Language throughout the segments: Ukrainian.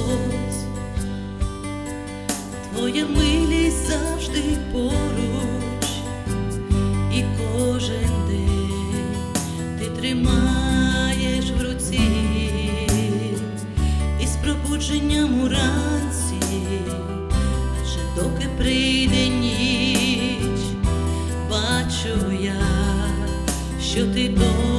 Господь, Твоя милість завжди поруч, і кожен день ти тримаєш в руці і з пробудженням уранці, адже доки прийде ніч, бачу я, що ти до.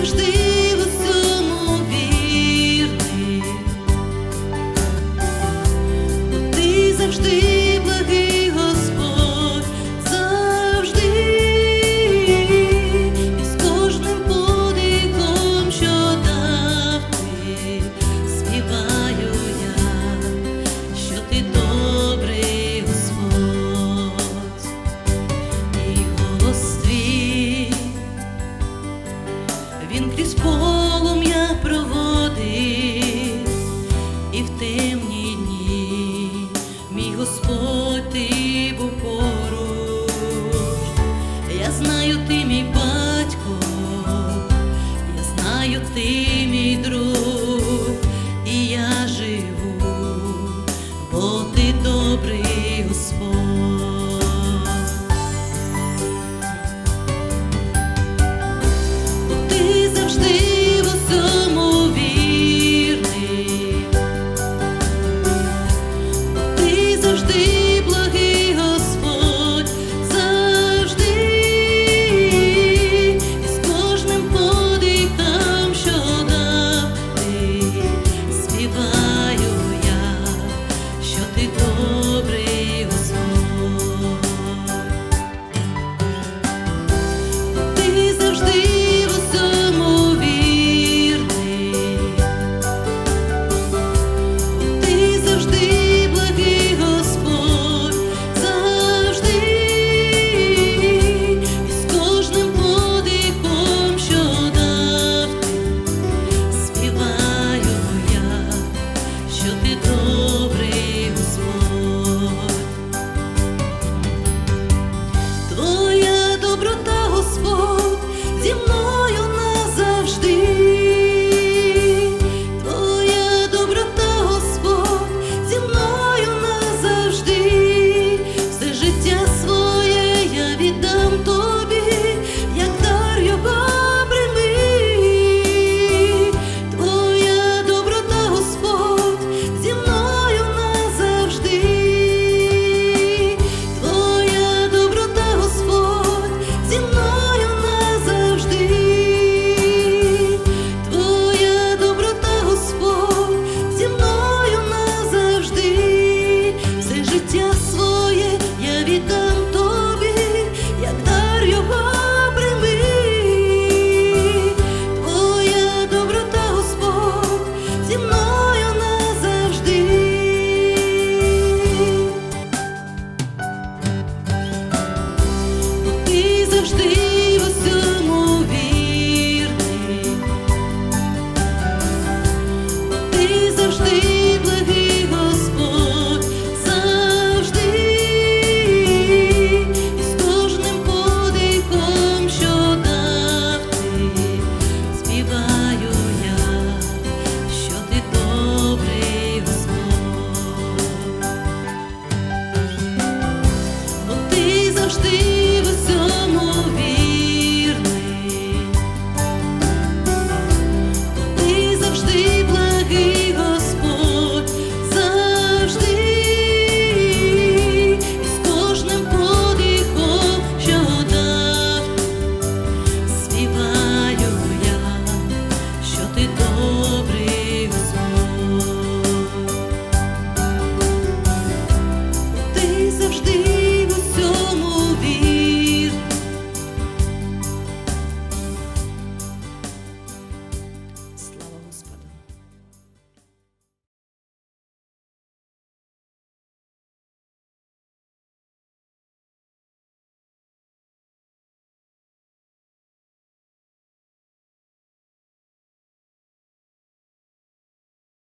завжди. він крізь полум'я проводив. І в темні дні, мій Господь ти був поруч, я знаю, ти мій батько, я знаю, ти мій друг, і я живу, бо ти добрий Господь.